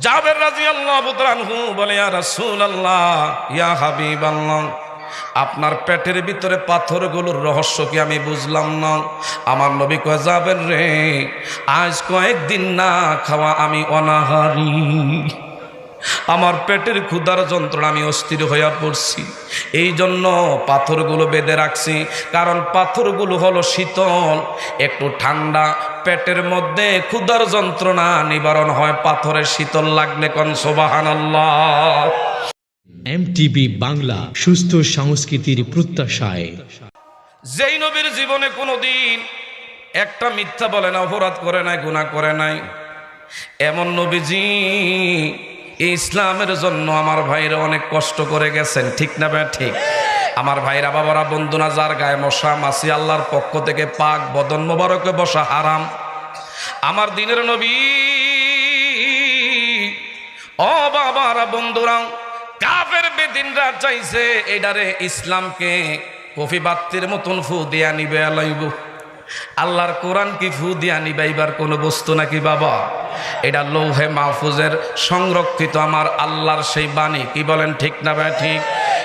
জাবের রাজি আল্লাহ বলে, ইয়া রাসূল আল্লাহ ইয়া হাবিব আল্লাহ আপনার পেটের ভিতরে পাথরগুলোর রহস্য কি আমি বুঝলাম না? আমার নবী কয় যাবেন রে, আজ কয়েকদিন না খাওয়া আমি অনাহারি। আমার পেটের ক্ষুধার যন্ত্রণা আমি অস্থির হইয়া পড়ছি। এই জন্য পাথরগুলো বেঁধে রাখছি কারণ পাথরগুলো হলো শীতল। একটু ঠান্ডা পেটের মধ্যে ক্ষুধার যন্ত্রণা নিবারণ হয় পাথরের শীতল লাগলে কন সোবাহান এমটিভি বাংলা সুস্থ সংস্কৃতির প্রত্যাশায়। যেই নবীর জীবনে কোনোদিন একটা মিথ্যা বলে না অপরাধ করে নাই গুণা করে নাই। এমন নবীজি ইসলামের জন্য আমার ভাইরা অনেক কষ্ট করে গেছেন, ঠিক না ব্যা ঠিক। আমার ভাইরা বাবারা বন্ধুনা যার গায়ে মশা, মাসি আল্লাহর পক্ষ থেকে পাক বদন মোবারকে বসা হারাম। আমার দিনের নবী, ও বাবারা, বন্ধুরা, কাফের বেদিনরা চাইছে, এডারে ইসলামকে কফি বাত্তির মতন ফু দিয়া নিবে আলাইব আল্লাহর কোরআন কি ফু দিয়া নিবাইবার কোনো বস্তু নাকি বাবা? এটা লৌহে মাহফুজের সংরক্ষিত আমার আল্লাহর সেই বাণী। কি বলেন ঠিক না ভাই? ঠিক।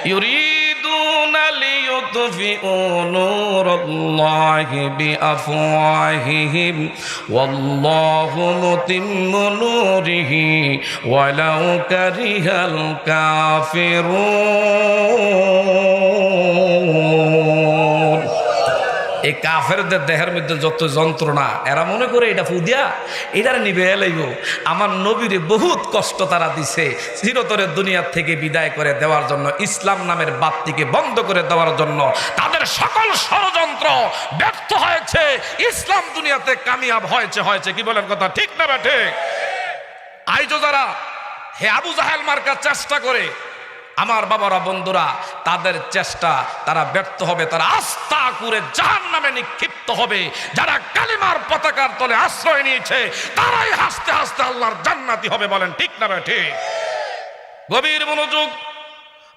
ইউরিদুনা কাফিরুন। এই কাফেরদের দেহের মধ্যে যত যন্ত্রণা, এরা মনে করে এটা ফুদিয়া এটার নিবে এলাইব আমার নবীরে বহুত কষ্ট তারা দিছে চিরতরের দুনিয়ার থেকে বিদায় করে দেওয়ার জন্য, ইসলাম নামের বাতিকে বন্ধ করে দেওয়ার জন্য তাদের সকল ষড়যন্ত্র ব্যর্থ হয়েছে, ইসলাম দুনিয়াতে কামিয়াব হয়েছে হয়েছে। কি বলেন কথা, ঠিক না বেঠে আইজো যারা, হে আবু জাহেল মার্কার চেষ্টা করে আমার বাবারা, বন্ধুরা, তাদের চেষ্টা, তারা ব্যর্থ হবে, তারা আস্থা করে জাহান নামে নিক্ষিপ্ত হবে। যারা কালিমার পতাকার তলে আশ্রয় নিয়েছে, তারাই হাসতে হাসতে আল্লাহর জান্নাতি হবে বলেন ঠিক না ঠিক। গভীর মনোযোগ।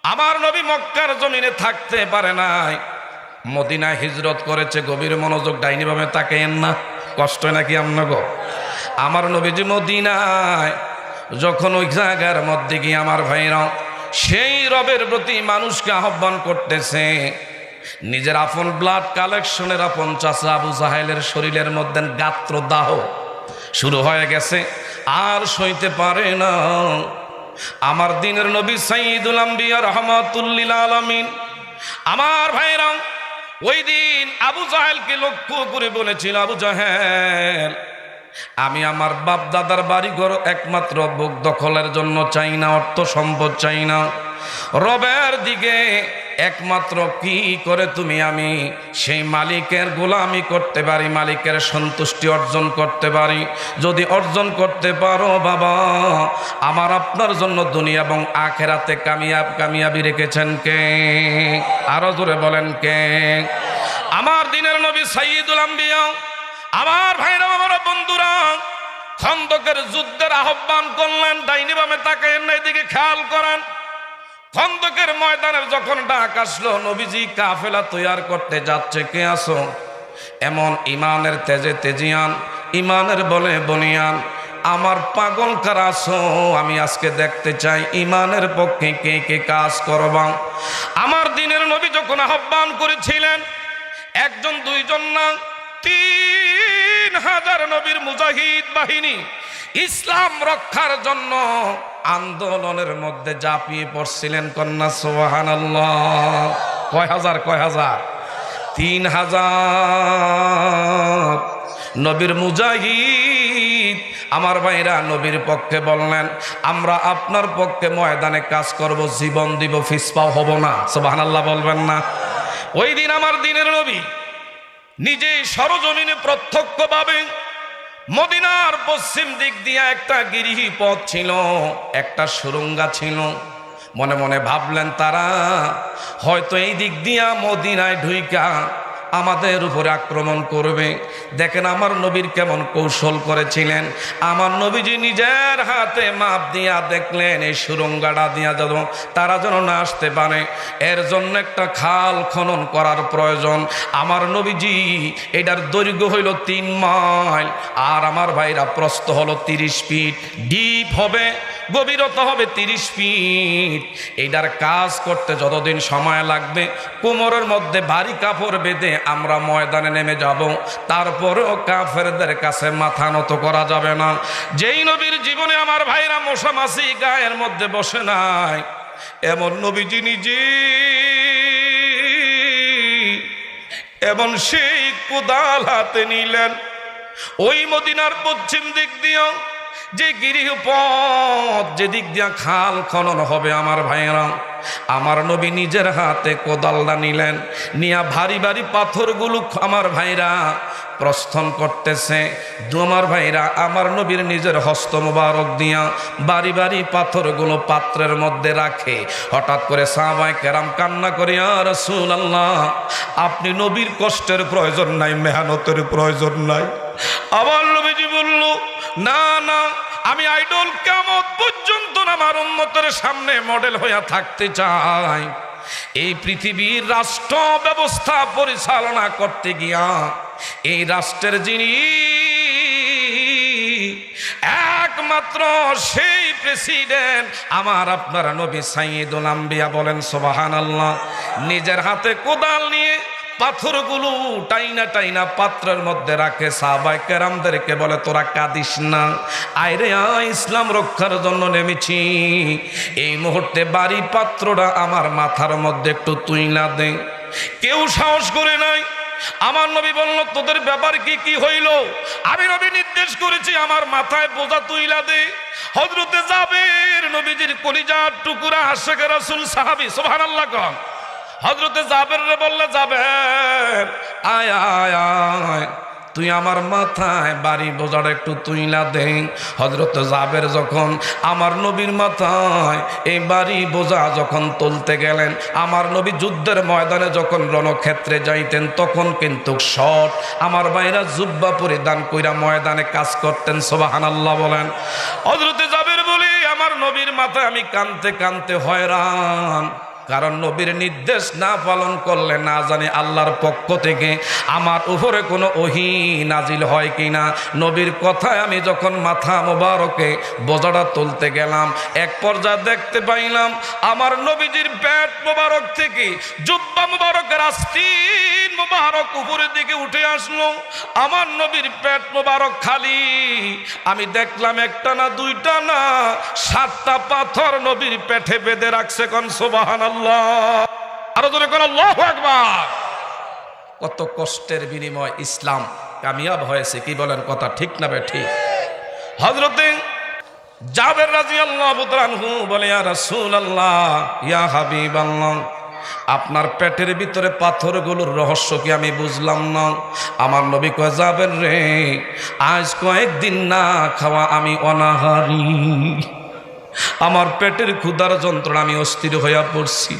আমার নবী মক্কার জমিনে থাকতে পারে নাই। মদিনায় হিজরত করেছে, গভীর মনোযোগ, ডাইনি ভাবে তাকে না। কষ্ট নাকি আমনগো আমার নবীজি মদিনায়, যখন ওই জায়গার মধ্যে গিয়ে আমার ভাইরাও সেই রবের প্রতি মানুষকে আহ্বান করতেছে, নিজের আপন ব্লাড কালেকশনের আপন চাষা আবু জাহেলের শরীরের মধ্যে গাত্র দাহ শুরু হয়ে গেছে। আর সইতে পারে না। আমার দিনের নবী সাইদুল আম্বিয়া রহমাতুল্লিল আলমিন, আমার ভাইরাম ওই দিন আবু জাহেলকে লক্ষ্য করে বলেছিল, আবু জাহেল আমি আমার বাপ দাদার বাড়ি ঘর একমাত্র বুক দখলের জন্য চাই না, অর্থ সম্পদ চাই না। রবের দিকে একমাত্র কি করে তুমি আমি? সেই মালিকের গোলামি করতে পারি, মালিকের সন্তুষ্টি অর্জন করতে পারি। যদি অর্জন করতে পারো বাবা, আমার আপনার জন্য দুনিয়া এবং আখেরাতে কামিয়াব কামিয়াবি রেখেছেন কে? আরও জোরে বলেন কে? আমার দিনের নবী সাইয়দুল আম্বিয়া আমার ভাইরা আমার বন্ধুরা, খন্দকের যুদ্ধের আহ্বান করলেন, ডাইনি বামে তাকে দিকে খেয়াল করেন। খন্দকের ময়দানের যখন ডাক আসলো, নবীজি কাফেলা তৈয়ার করতে যাচ্ছে, কে আসো এমন ইমানের তেজে তেজিয়ান, ইমানের বলে বনিয়ান, আমার পাগল কারা আসো আমি আজকে দেখতে চাই ইমানের পক্ষে কে কে কাজ করবা। আমার দিনের নবী যখন আহ্বান করেছিলেন, একজন, দুইজন না, তিন হাজার নবীর মুজাহিদ বাহিনী ইসলাম রক্ষার জন্য আন্দোলনের মধ্যে জাপিয়ে পড়ছিলেন কন্যা সোহান কয় হাজার কয় হাজার? তিন হাজার। নবীর মুজাহিদ, আমার ভাইরা নবীর পক্ষে বললেন, আমরা আপনার পক্ষে ময়দানে কাজ করব, জীবন দিব ফিসপাও হব না। সোহান বলবেন না। ওই দিন আমার দিনের নবী নিজে সরজমিনে প্রত্যক্ষ পাবে মদিনার পশ্চিম দিক দিয়ে একটা গিরিহি পথ ছিল, একটা সুরঙ্গা ছিল। মনে মনে ভাবলেন তারা, হয়তো এই দিক দিয়া মদিনায় ঢুইকা আমাদের উপরে আক্রমণ করবে। দেখেন আমার নবীর কেমন কৌশল করেছিলেন। আমার নবীজি নিজের হাতে মাপ দিয়া দেখলেন, এই সুরঙ্গাটা দিয়া যেন তারা যেন না আসতে পারে। এর জন্য একটা খাল খনন করার প্রয়োজন। আমার নবীজি, এটার দৈর্ঘ্য হইল তিন মাইল, আর আমার ভাইরা প্রস্থ হলো তিরিশ ফিট। ডিপ হবে, গভীরতা হবে তিরিশ ফিট। এইটার কাজ করতে যতদিন সময় লাগবে, কোমরের মধ্যে ভারী কাপড় বেঁধে আমরা ময়দানে নেমে যাব। তারপরেও কাফেরদের কাছে মাথা নত করা যাবে না। যেই নবীর জীবনে আমার ভাইরা মশা মাসি গায়ের মধ্যে বসে নাই, এমন নবীজি নিজে। এবং সেই কোদাল হাতে নিলেন। ওই মদিনার পশ্চিম দিক দিয়েও যে গিরিহ পথ যেদিক দিয়া খাল খনন হবে আমার ভাইয়েরা। আমার নবী নিজের হাতে কোদালটা নিলেন, নিয়া ভারী ভারী পাথরগুলো আমার ভাইরা প্রস্থান করতেছে। আমার ভাইরা আমার নবীর নিজের হস্ত মোবারক দিয়া বাড়ি বাড়ি পাথরগুলো পাত্রের মধ্যে রাখে। হঠাৎ করে সাহাবায় কেরাম কান্না করে আর রসুল আল্লাহ আপনি নবীর কষ্টের প্রয়োজন নাই, মেহনতের প্রয়োজন নাই। আবার নবীজি বলল না না, আমি আইডল কেমন পর্যন্ত আমার উন্মতের সামনে মডেল হইয়া থাকতে চাই। এই পৃথিবীর রাষ্ট্র ব্যবস্থা পরিচালনা করতে গিয়া এই রাষ্ট্রের যিনি একমাত্র সেই প্রেসিডেন্ট আমার আপনার নবী সাইদুল আম্বিয়া বলেন সোবাহান আল্লাহ নিজের হাতে কোদাল নিয়ে পাথরগুলো টাইনা টাইনা পাত্রের মধ্যে রাখে সাহাবাই কেরামদেরকে বলে, তোরা কাঁদিস না। আইরে আয়, ইসলাম রক্ষার জন্য নেমেছি। এই মুহূর্তে বাড়ি পাত্রটা আমার মাথার মধ্যে একটু তুইলা দে। কেউ সাহস করে নাই। আমার নবী বলল, তোদের ব্যাপার কি কি হইল? আমি নবী নির্দেশ করেছি, আমার মাথায় বোঝা তুইলা দে। হজরতে যাবের নবীজির কলিজার টুকুরা আশেখ রাসুল সাহাবি সোহান আল্লাহ হজরতে জাবের রে বললে যাবের আয় আয় আয়, তুই আমার মাথায় বাড়ি বোঝার একটু তুইলা দে। হজরত জাবের যখন আমার নবীর মাথায় এই বাড়ি বোঝা যখন তুলতে গেলেন, আমার নবী যুদ্ধের ময়দানে যখন রণক্ষেত্রে যাইতেন, তখন কিন্তু শট আমার বাইরা জুব্বা পরিধান কইরা ময়দানে কাজ করতেন সোবাহান আল্লাহ বলেন। হজরতে জাবের বলি, আমার নবীর মাথায় আমি কানতে কানতে হয়রান কারণ নবীর নির্দেশ না পালন করলে না জানি আল্লাহর পক্ষ থেকে আমার উপরে কোনো ওহি নাজিল হয় কিনা। নবীর কথায় আমি যখন মাথা মোবারকে বোঝাটা তুলতে গেলাম, এক পর্যায়ে দেখতে পাইলাম আমার নবীজির পেট মোবারক থেকে জুব্বা মোবারকের আস্তিন মোবারক উপরের দিকে উঠে আসলো। আমার নবীর পেট মোবারক খালি। আমি দেখলাম একটা না দুইটা না সাতটা পাথর নবীর পেটে বেঁধে রাখছে কোন সোবাহান কত কষ্টের বিনিময় ইসলাম কামিয়াব হয়েছে, কি বলেন কথা ঠিক না ঠিক হজরতে জাবের আল্লাহ রাসূল আল্লাহ ইয়া আপনার পেটের ভিতরে পাথরগুলোর রহস্য কি আমি বুঝলাম না? আমার নবী কয় যাবেন রে, আজ কয়েকদিন না খাওয়া আমি অনাহারি। আমার পেটের ক্ষুধার যন্ত্রণা আমি অস্থির হইয়া পড়ছি।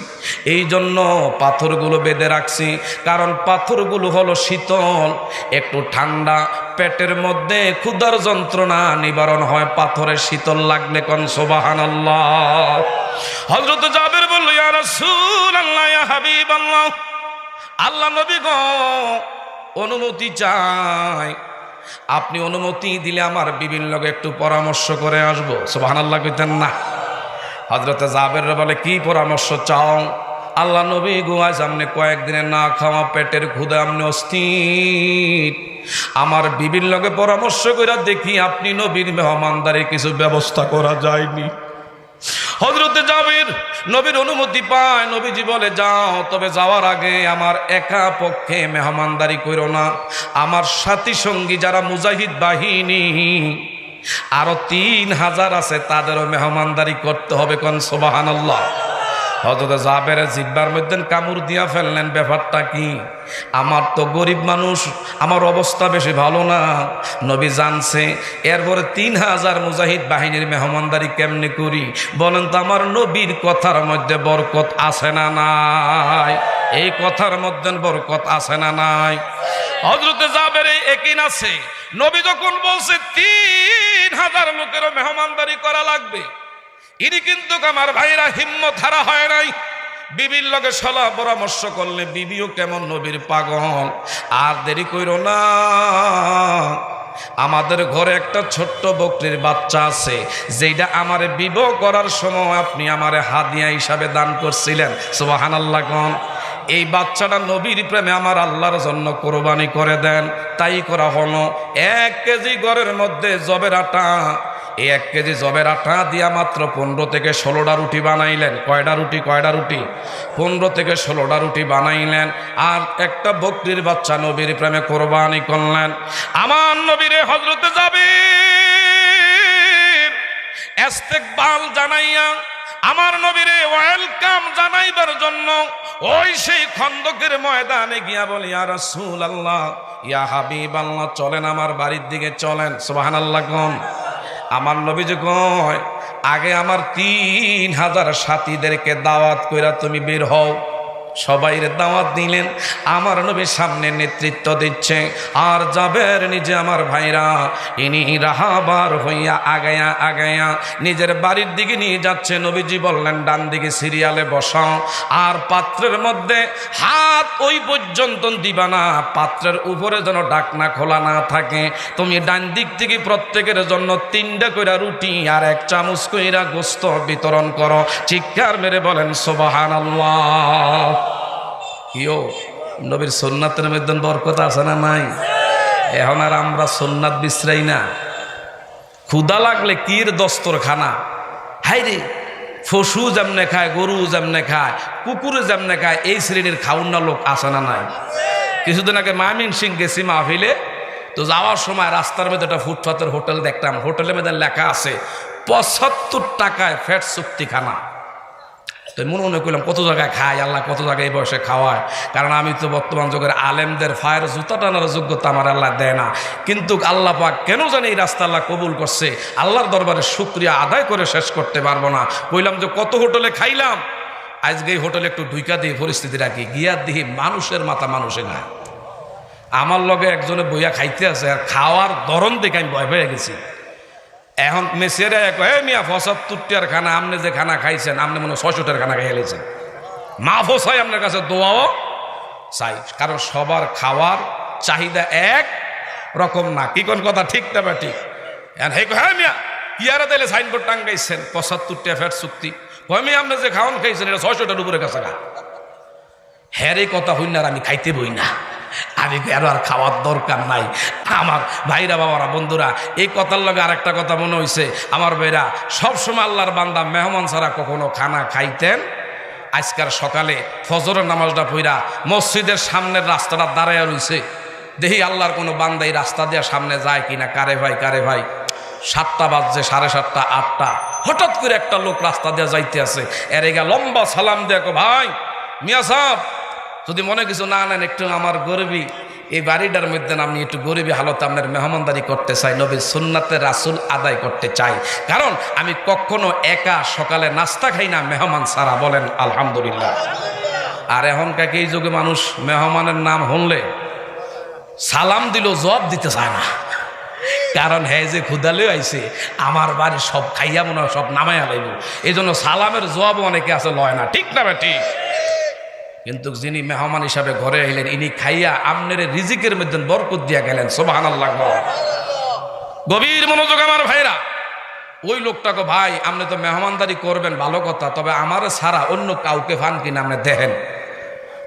এই জন্য পাথরগুলো বেঁধে রাখছি, কারণ পাথরগুলো হলো শীতল। একটু ঠান্ডা, পেটের মধ্যে ক্ষুধার যন্ত্রণা নিবারণ হয় পাথরের শীতল লাগলে কোন সোবাহান হজরত জাবের আল্লাহ হাবিব আল্লাহ আল্লাহ নবী গো, অনুমতি চাই। আপনি অনুমতি দিলে আমার বিভিন্ন লোক একটু পরামর্শ করে আসব। সোহানাল্লাহ কইতেন না। হজরতে জাবের বলে, কি পরামর্শ চাও? আল্লাহ নবী গুয়াজ সামনে কয়েকদিনের না খাওয়া পেটের ক্ষুদে আপনি অস্থির। আমার বিভিন্ন লোকে পরামর্শ করে দেখি আপনি নবীর মেহমানদারে কিছু ব্যবস্থা করা যায়নি। হজরতে জাবির নবীর অনুমতি পায়, নবীজি বলে, যাও, তবে যাওয়ার আগে আমার একা পক্ষে মেহমানদারি করো না। আমার সাথী সঙ্গী যারা মুজাহিদ বাহিনী, আরও তিন হাজার আছে, তাদেরও মেহমানদারি করতে হবে কন সোবাহান হজরত জাবের জিব্বার মধ্যে কামড় দিয়া ফেললেন, ব্যাপারটা কি? আমার তো গরিব মানুষ, আমার অবস্থা বেশি ভালো না। নবী জানছে, এরপরে তিন হাজার মুজাহিদ বাহিনীর মেহমানদারি কেমনি করি? বলেন তো, আমার নবীর কথার মধ্যে বরকত আছে না নাই? এই কথার মধ্যে বরকত আছে না নাই? হজরতে যাবের এই একিন আছে নবী যখন বলছে, তিন হাজার লোকেরও মেহমানদারি করা লাগবে। ইনি কিন্তু আমার ভাইরা হিম্মত হারা হয় নাই। বিবির লগে সলা পরামর্শ করলে বিবিও কেমন নবীর পাগল। আর দেরি কইরো না। আমাদের ঘরে একটা ছোট্ট বকরির বাচ্চা আছে যেটা আমারে বিবাহ করার সময় আপনি আমারে হাদিয়া হিসাবে দান করছিলেন। সুবাহান আল্লাহ কন। এই বাচ্চাটা নবীর প্রেমে আমার আল্লাহর জন্য কোরবানি করে দেন। তাই করা হলো। এক কেজি ঘরের মধ্যে জবের আটা এই এক কেজি জবের আটা দিয়া মাত্র পনেরো থেকে ষোলোটা রুটি বানাইলেন। কয়টা রুটি কয়টা রুটি? পনেরো থেকে ষোলোটা রুটি বানাইলেন আর একটা বকরির বাচ্চা নবীর প্রেমে কোরবানি করলেন। আমার নবীরে হজরতে যাবে এস্তেকবাল জানাইয়া আমার নবীরে ওয়েলকাম জানাইবার জন্য ওই সেই খন্দকের ময়দানে গিয়া বলি আর রাসূল আল্লাহ ইয়া হাবিব আল্লাহ চলেন আমার বাড়ির দিকে চলেন। সুবাহান আল্লাহ আমার নবী যে আগে আমার তিন হাজার সাথীদেরকে দাওয়াত কইরা তুমি বের হও। সবাইরে দাওয়াত দিলেন। আমার নবীর সামনে নেতৃত্ব দিচ্ছে। আর যাবের নিজে আমার ভাইরা, ইনি রাহাবার হইয়া আগায়া আগায়া নিজের বাড়ির দিকে নিয়ে যাচ্ছে। নবীজি বললেন, ডান দিকে সিরিয়ালে বসাও আর পাত্রের মধ্যে হাত ওই পর্যন্ত দিবা না পাত্রের উপরে যেন ডাকনা খোলা না থাকে। তুমি ডান দিক থেকে প্রত্যেকের জন্য তিনটা কইরা রুটি আর এক চামচ কইরা গোস্ত বিতরণ করো। চিৎকার মেরে বলেন সোবাহান আল্লাহ কিও? নবীর সোননাথের মধ্যে বরকত আছে না নাই? এখন আর আমরা সোননাথ বিশ্রাই না। ক্ষুদা লাগলে কির দস্তর খানা হাই রে, ফসু যেমনে খায়, গরু যেমনে খায়, কুকুরে যেমনে খায়, এই শ্রেণির খাউন্না লোক আসে না নাই? কিছুদিন আগে মামিন সিং গেছি মাহফিলে, তো যাওয়ার সময় রাস্তার মধ্যে একটা ফুটপাতের হোটেল দেখতাম। হোটেলের মধ্যে লেখা আছে, পঁচাত্তর টাকায় ফ্যাট চুক্তিখানা। তো মনে মনে করলাম কত জায়গায় খায়, আল্লাহ কত জায়গায় এই বয়সে খাওয়ায়। কারণ আমি তো বর্তমান যুগের আলেমদের ফায়ের জুতা টানার যোগ্যতা আমার আল্লাহ দেয় না। কিন্তু আল্লাহ পাক কেন জানি এই রাস্তা আল্লাহ কবুল করছে? আল্লাহর দরবারে শুক্রিয়া আদায় করে শেষ করতে পারব না। কইলাম যে, কত হোটেলে খাইলাম? আজকে এই হোটেলে একটু ঢুইকা দিয়ে পরিস্থিতি রাখি। গিয়া দিহি মানুষের মাথা মানুষে না আমার লগে একজনে বইয়া খাইতে আছে, আর খাওয়ার ধরন দেখে আমি ভয় পেয়ে গেছি। এখন মেসেরা কয়ে মিয়া পঁচাত্তরটার খানা আপনি যে খানা খাইছেন আপনি মনে ছয়শোটার খানা খাই হেলেছেন মা ফসাই আপনার কাছে দোয়াও চাই, কারণ সবার খাওয়ার চাহিদা এক রকম না। কি কোন কথা? ঠিক না বা ঠিক? হে হ্যাঁ মিয়া, ইয়ারা তাইলে সাইনবোর্ড টাঙ্গাইছেন পঁচাত্তরটা ফ্যাট চুক্তি। কয়, মিয়া আপনি যে খাওয়ান খাইছেন, এটা ছয়শোটার উপরে কাছে হ্যাঁ রে কথা হইন না আর আমি খাইতে বই না। আমি আরও আর খাওয়ার দরকার নাই? আমার ভাইরা, বাবারা, বন্ধুরা, এই কথার লগে আরেকটা কথা মনে হয়েছে আমার ভাইরা, সবসময় আল্লাহর বান্দা মেহমান ছাড়া কখনো খানা খাইতেন? আজকার সকালে ফজরের নামাজটা পইরা মসজিদের সামনের রাস্তাটা দাঁড়ায় রইছে। দেখি আল্লাহর কোনো বান্দাই রাস্তা দিয়ে সামনে যায় কিনা? কারে ভাই কারে ভাই? সাতটা বাজছে, সাড়ে সাতটা, আটটা। হঠাৎ করে একটা লোক রাস্তা দিয়ে যাইতে আছে। এর গা লম্বা সালাম দেখো ভাই, মিয়া সাহ যদি মনে কিছু না নেন, একটু আমার গরিবী, এই বাড়িটার মধ্যে আমি একটু গরিবী হালতে আপনার মেহমানদারি করতে চাই, নবীর সুন্নাতে রাসুল আদায় করতে চাই। কারণ আমি কখনো একা সকালে নাস্তা খাই না, মেহমান সারা বলেন, আলহামদুলিল্লাহ। আর এখনকার এই যুগে মানুষ মেহমানের নাম হনলে সালাম দিল, জবাব দিতে চায় না। কারণ হ্যাঁ যে ক্ষুদালেও আইছে, আমার বাড়ি সব খাইয়া মনে হয় সব নামাইয়া লাইব। এই জন্য সালামের জবাবও অনেকে আছে লয় না। ঠিক না ঠিক? কিন্তু যিনি মেহমান হিসাবে ঘরে আইলেন, ইনি খাইয়া আমনের রিজিকের মধ্যে বরকত দিয়া গেলেন। সোবাহান আল্লাহ গভীর মনোযোগ আমার ভাইরা। ওই লোকটাকে ভাই, আপনি তো মেহমানদারি করবেন, ভালো কথা, তবে আমার সারা অন্য কাউকে ফান কিনা আপনি দেখেন।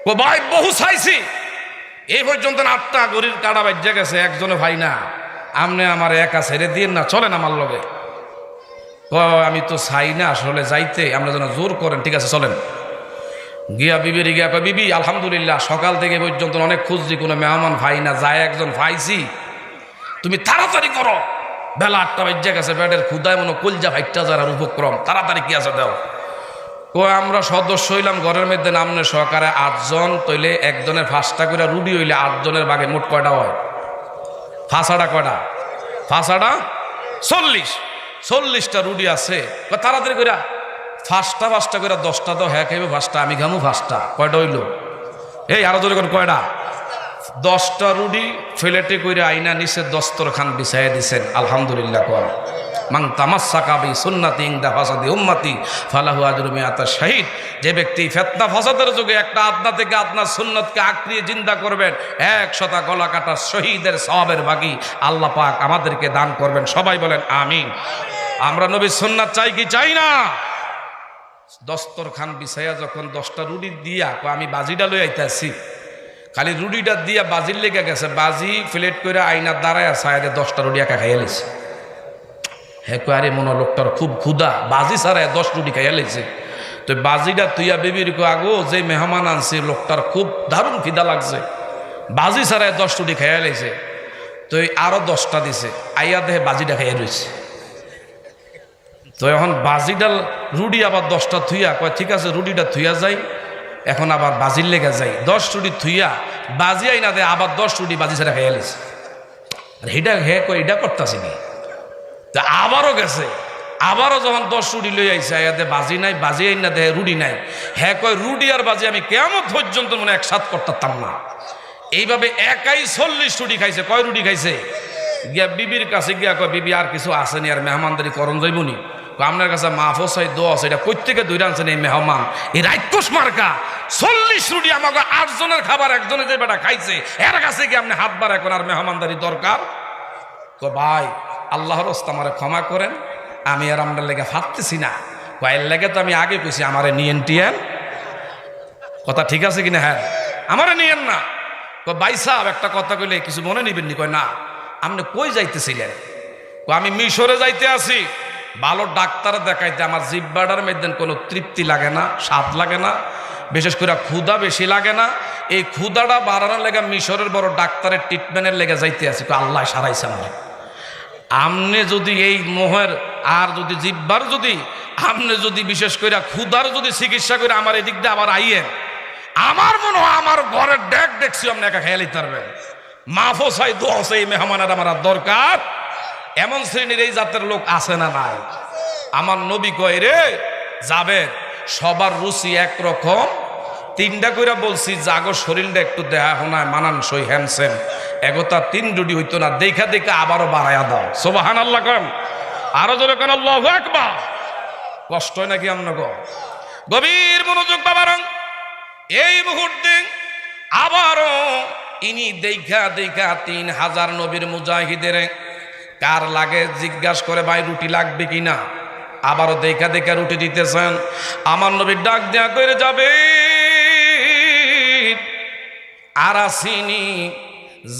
ও ভাই, বহু চাইছি। এই পর্যন্ত আটটা গরির কাটা বাজ্যা গেছে, একজনে ভাই না। আপনি আমার একা ছেড়ে দিন না, চলেন আমার লগে। আমি তো চাই না, আসলে যাইতে আমরা যেন জোর করেন, ঠিক আছে, চলেন। গিয়া বিবির গিয়া কয়, বিবি, আলহামদুলিল্লাহ, সকাল থেকে পর্যন্ত অনেক খুঁজছি, কোনো মেহমান ভাই না, যায় একজন ভাইছি। তুমি তাড়াতাড়ি করো। বেলা আটটা বাজ্যা গেছে ব্যাটের ক্ষুদায় মনে কলজা ভাইটটা যারা উপক্রম। তাড়াতাড়ি কি আছে দাও? কয়, আমরা সদস্য হইলাম, ঘরের মধ্যে নামনে সহকারে আটজন তৈলে একজনের ফাঁসটা করে রুডি হইলে আটজনের বাগে মোট কয়টা হয়? ফাঁসাটা কয়টা? ফাঁসাটা চল্লিশ। চল্লিশটা রুডি আছে। তাড়াতাড়ি করে ফাঁসটা ফাঁসটা করে দশটা তো হ্যাঁ খাইবে ফাঁসটা আমি ঘামু ফাঁসটা কয়টা হইল? এই, আরও জোরে করে কয়টা? দশটা রুডি ফেলেটে কইরে আইনা নিচে দস্তরখান বিছাইয়া দিছেন, আলহামদুলিল্লাহ কর মাং তামাশা বি সুন্নাতি ইংদা ফাসাদি উম্মাতি, ফালাহু আজরু মিয়াতা শাহিদ। যে ব্যক্তি ফেতনা ফাসাদের যুগে একটা আদনা থেকে আদনা সুন্নতকে আঁকড়িয়ে জিন্দা করবেন, এক শতা গলা কাটা শহীদের সওয়াবের বাকি আল্লাহ পাক আমাদেরকে দান করবেন। সবাই বলেন, আমিন। আমরা নবী সুন্নাত চাই কি চাই না? দস্তরখান বিছাইয়া যখন দশটা রুটি দিয়া আমি বাজিটা লই আইতাছি। খালি রুটিটা দিয়া বাজির লেগে গেছে, বাজি প্লেট করে আইনার দাঁড়ায় সাইডে দশটা রুটি একা খাইয়া লেছে হ্যাঁ আরে মনে লোকটার খুব ক্ষুদা বাজি সারায় দশ রুটি খাইয়া লেছে তো বাজিটা তুইয়া বেবির কো আগো যে মেহমান আনছে, লোকটার খুব দারুণ খিদা লাগছে। বাজি সারায় দশ রুটি খাইয়া লেছে তো এই আরও দশটা দিছে, আইয়া দেহে বাজিটা খাইয়া রয়েছে তো এখন বাজিডাল রুডি আবার দশটা থুইয়া, কয়, ঠিক আছে, রুডিটা থুইয়া যাই। এখন আবার বাজির লেগে যাই। দশ রুটি থুইয়া বাজি আই না দে, আবার দশ রুটি বাজি ছেড়ে খেয়ে আর এটা হে কয়, এটা করতেছি নি? তা আবারও গেছে। আবারও যখন দশ রুটি লই আইসে আয়াতে বাজি নাই, বাজি আই না দেহে রুডি নাই। হ্যাঁ কয়, রুডি আর বাজি আমি কেমন পর্যন্ত মনে একসাথ করতাম না। এইভাবে একাই চল্লিশ রুটি খাইছে। কয় রুটি খাইছে? গিয়া বিবির কাছে গিয়া কয়, বিবি, আর কিছু আসেনি আর মেহমানদারি করণ যাইবনি আপনার কাছে মাফো চাই দোয়া এটা প্রত্যেকে দুই আনছেন এই মেহমান। এই রাক্ষস মার্কা, চল্লিশ রুটি আমাকে আটজনের খাবার, একজনে যে বেটা খাইছে, এর কাছে কি আপনি হাত বার এখন আর মেহমানদারি দরকার? তো ভাই, আল্লাহর আমারে ক্ষমা করেন, আমি আর আপনার লেগে ফাটতেছি না। কয়ের লেগে তো আমি আগে কইছি, আমারে নিয়েন টিয়েন। কথা ঠিক আছে কিনা? হ্যাঁ আমারে নিয়েন না। ভাই সাহেব, একটা কথা কইলে কিছু মনে নিবেন নি? কয়, না, আপনি কই যাইতেছিলেন? আমি মিশরে যাইতে আছি ভালো ডাক্তার দেখাইতে আমার জিব্বাটার মধ্যে কোনো তৃপ্তি লাগে না, স্বাদ লাগে না, বিশেষ করে ক্ষুধা বেশি লাগে না। এই ক্ষুধাটা বাড়ানোর লেগে মিশরের বড় ডাক্তারের ট্রিটমেন্টের লেগে যাইতে আছি আল্লাহ সারাইছে আমার। আমনে যদি এই মোহের আর যদি জিব্বার যদি, আমনে যদি বিশেষ করে ক্ষুধার যদি চিকিৎসা করে আমার এদিক দিয়ে আবার আইয়েন, আমার মনে হয় আমার ঘরের ডেক দেখছি আপনি একা খেয়ালি পারবেন। মাফো চাই দোয়া চাই মেহমানের আমার দরকার। এমন শ্রেণির এই জাতের লোক আছে না নাই? আমার নবী কয়, রে, যাবে। সবার রুচি একরকম। তিনটা কইরা বলছি, জাগো, শরীরটা একটু দেহা হোনায় মানানসই হ্যানসেন এগোতা তিন জুডি হইতো না, দেখা দেখা আবারও বাড়াইয়া দাও। সোবাহান আল্লাহ কন আরও জোরে কেন একবার কষ্ট নাকি আপনাকে গভীর মনোযোগ বাবারং এই মুহূর্তে আবারও ইনি দেখা দেখা তিন হাজার নবীর মুজাহিদের কার লাগে জিজ্ঞাসা করে, ভাই, রুটি লাগবে কিনা আবারও দেখা দেখা রুটি দিতেছেন। আমার নবীর ডাক দেয়া করে যাবে। আর আসিনি।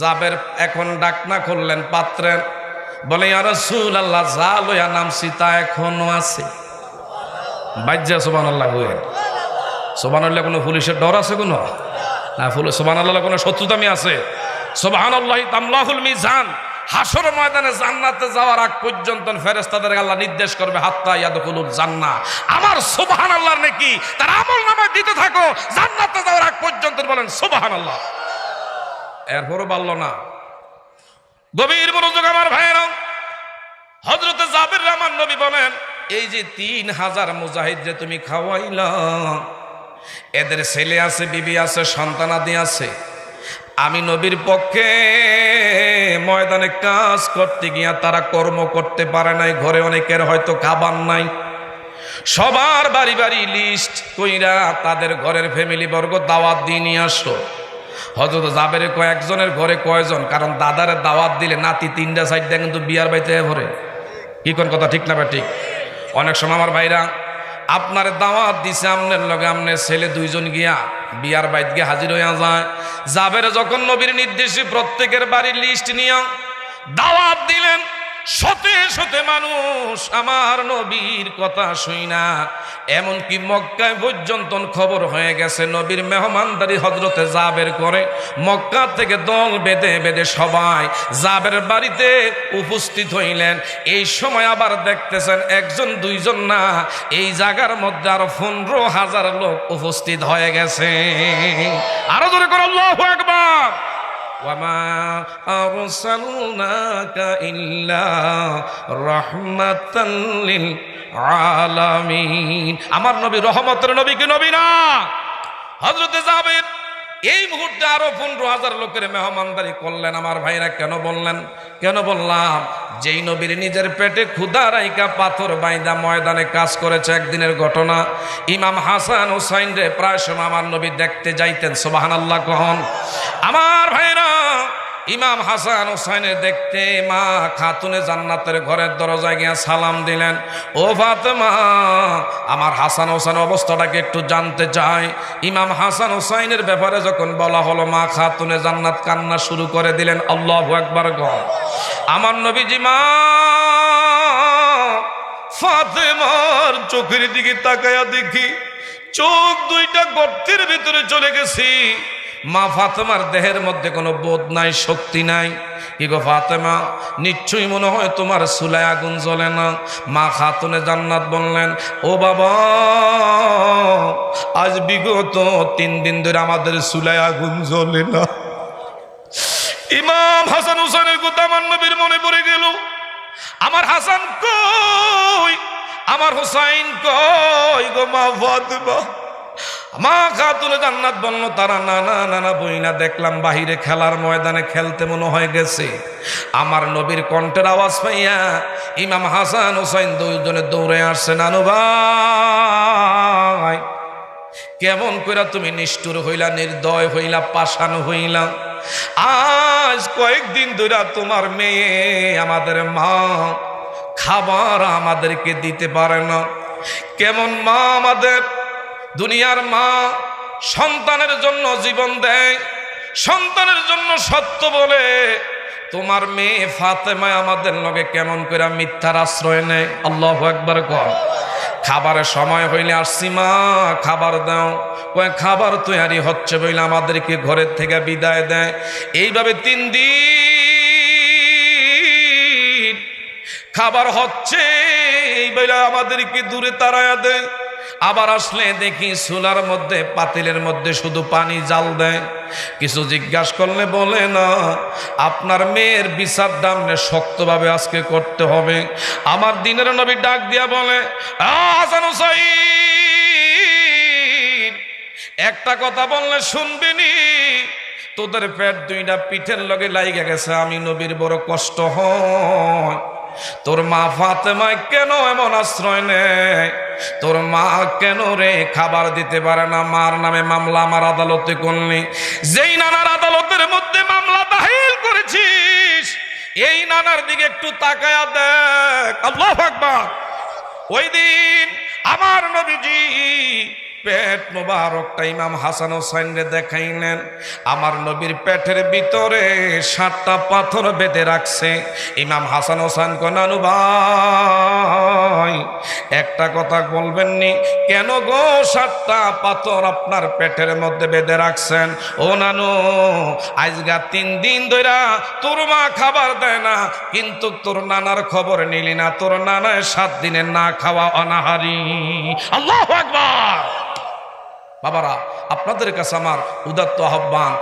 জাবের এখন ডাক না করলেন পাত্রের। বলে আর সুল আল্লাহ যা লইয়া নাম সীতা এখনও আছে। বাজ্যা সোবান আল্লাহ হুয়ে সোবান আল্লাহ কোনো পুলিশের ডর আছে কোনো? না সোবান আল্লাহ কোনো শত্রুতামি আছে? সোবাহান আল্লাহ তামলাহুল মিজান। হাসর ময়দানে জান্নাতে যাওয়ার আগ পর্যন্ত ফেরেস্তাদের আল্লাহ নির্দেশ করবে, হাত্তা ইয়াদখুলুল জান্না আমার সুবহান আল্লাহর নাকি, তার আমল নামায় দিতে থাকো, জান্নাতে যাওয়ার আগ পর্যন্ত বলেন সুবহান আল্লাহ এরপরও পারল না। গভীর মনোযোগ আমার ভাইয়েরা হজরতে জাবির রহমান নবী বলেন, এই যে তিন হাজার মুজাহিদ যে তুমি খাওয়াইলা, এদের ছেলে আছে, বিবি আছে, সন্তানাদি আছে আমি নবীর পক্ষে ময়দানে কাজ করতে গিয়া তারা কর্ম করতে পারে নাই, ঘরে অনেকের হয়তো খাবার নাই। সবার বাড়ি বাড়ি লিস্ট কইরা তাদের ঘরের ফ্যামিলি বর্গ দাওয়াত দিয়ে নিয়ে আসো। হজরত জাবের কয়েকজনের ঘরে কয়জন? কারণ দাদারে দাওয়াত দিলে নাতি তিনটা সাইড দিয়ে কিন্তু বিয়ার বাইতে ভরে কি কোন কথা? ঠিক না বা ঠিক? অনেক সময় আমার ভাইরা আপনার দাওয়াত দিছে, আমনের লগে আমনের ছেলে দুইজন গিয়া বিয়ার বাইত গিয়ে হাজির হইয়া যায়। যাবের যখন নবীর নির্দেশে প্রত্যেকের বাড়ির লিস্ট নিয়ে দাওয়াত দিলেন। শতে সতে মানুষ আমার নবীর কথা শুই না। এমনকি মক্কায় পর্যন্ত খবর হয়ে গেছে, নবীর মেহমানদারি হজরতে জাবের করে। মক্কা থেকে দল বেঁধে বেঁধে সবাই জাবের বাড়িতে উপস্থিত হইলেন। এই সময় আবার দেখতেছেন একজন, দুইজন না, এই জায়গার মধ্যে আরও পনেরো হাজার লোক উপস্থিত হয়ে গেছে। আরও ধরে করে, আল্লাহু আকবার! وما أرسلناك إلا رحمة للعالمين আমার নবী রহমতের নবী কি নবী না হজরতে জাবের এই মুহূর্তে আরো পনেরো হাজার লোকের মেহমানদারি করলেন আমার ভাইরা কেন বললেন কেন বললাম যেই নবীর নিজের পেটে ক্ষুদা রাইকা পাথর বাইদা ময়দানে কাজ করেছে একদিনের ঘটনা। ইমাম হাসান হুসাইন রে, প্রায় সময় আমার নবী দেখতে যাইতেন সোবাহান আল্লাহ কহন। আমার ভাইরা ইমাম হাসান হুসাইনের দেখতে মা খাতুনে জান্নাতের ঘরের দরজায় গিয়া সালাম দিলেন, ও ফাতেমা, আমার হাসান হোসেন অবস্থাটাকে একটু জানতে চাই? ইমাম হাসান হুসাইনের ব্যাপারে যখন বলা হলো, মা খাতুনে জান্নাত কান্না শুরু করে দিলেন, আল্লাহ একবার গ। আমার নবীজি মা, ফাতেমার চোখের দিকে তাকায়া দেখি, চোখ দুইটা গর্তের ভিতরে চলে গেছি। মা ফাতেমার দেহের মধ্যে কোনো বোধ নাই, শক্তি নাই। কি গো ফাতেমা? নিশ্চয়ই মনে হয় তোমার সুলায় আগুন জ্বলে না? মা খাতুনে জান্নাত বললেন, ও বাবা, আজ বিগত তিন দিন ধরে আমাদের সুলায় আগুন জ্বলে না? ইমাম হাসান হুসেনের আমার নবীর মনে পড়ে গেল। আমার হাসান কই? আমার হুসাইন কই গো মা ফাতেমা? মা খাতুনে জান্নাত বলল তারা নানা নানা বই না দেখলাম বাহিরে খেলার ময়দানে খেলতে মনে হয় গেছে। আমার নবীর কণ্ঠের আওয়াজ পাইয়া ইমাম হাসান হুসাইন দুইজনে দৌড়ে আসছে, নানু ভাই, কেমন কইরা তুমি নিষ্ঠুর হইলা, নির্দয় হইলা, পাষাণ হইলা? আজ কয়েকদিন ধরে তোমার মেয়ে আমাদের মা খাবার আমাদেরকে দিতে পারে না। কেমন মা আমাদের দুনিয়ার মা সন্তানের জন্য জীবন দেয়, সন্তানের জন্য সত্য বলে। তোমার মেয়ে ফাতেমায় আমাদের লগে কেমন করে মিথ্যার আশ্রয় নেয়? আল্লাহ একবার কর। খাবারের সময় হইলে আসছি মা, খাবার দাও। কয়, খাবার তৈরি হচ্ছে বইলে আমাদেরকে ঘরের থেকে বিদায় দেয়। এইভাবে তিন দিন খাবার হচ্ছে, এই বেলা আমাদেরকে দূরে তাড়ায়া দেয়। আবার আসলে দেখি চুলার মধ্যে পাতিলের মধ্যে শুধু পানি জাল দেয়। কিছু জিজ্ঞাস করলে বলে না আপনার মেয়ের বিচার দামনে শক্তভাবে আজকে করতে হবে। আমার দিনের নবী ডাক দিয়া বলে "আ, হাসান একটা কথা বললে শুনবিনি তোদের পেট দুইটা পিঠের লগে লাইগা গেছে, আমি নবীর বড় কষ্ট হয়। তোর মা ফাতেমায় কেন এমন আশ্রয় নেয়? তোর মা কেন রে খাবার দিতে পারে না? মার নামে মামলা আমার আদালতে করলি। যেই নানার আদালতের মধ্যে মামলা দাখিল করেছিস, এই নানার দিকে একটু তাকায়া দেখ। আল্লাহ আকবার। ওই দিন আমার নবীজি পেট মোবারকটা ইমাম হাসান হোসাইনরে দেখাইলেন। আমার নবীর পেটের ভিতরে সাতটা পাথর বেঁধে রাখছে। ইমাম হাসান হোসাইন কনানু ভাই, একটা কথা বলবেননি কেন গো সাতটা পাথর আপনার পেটের মধ্যে বেঁধে রাখছেন? ও নানু, আজগা তিন দিন ধইরা তোর মা খাবার দেয় না, কিন্তু তোর নানার খবর নিলি না। তোর নানায় সাত দিনের না খাওয়া অনাহারি। আল্লাহ আকবার! বাবারা আপনাদের কাছে আমার উদাত্ত আহ্বান।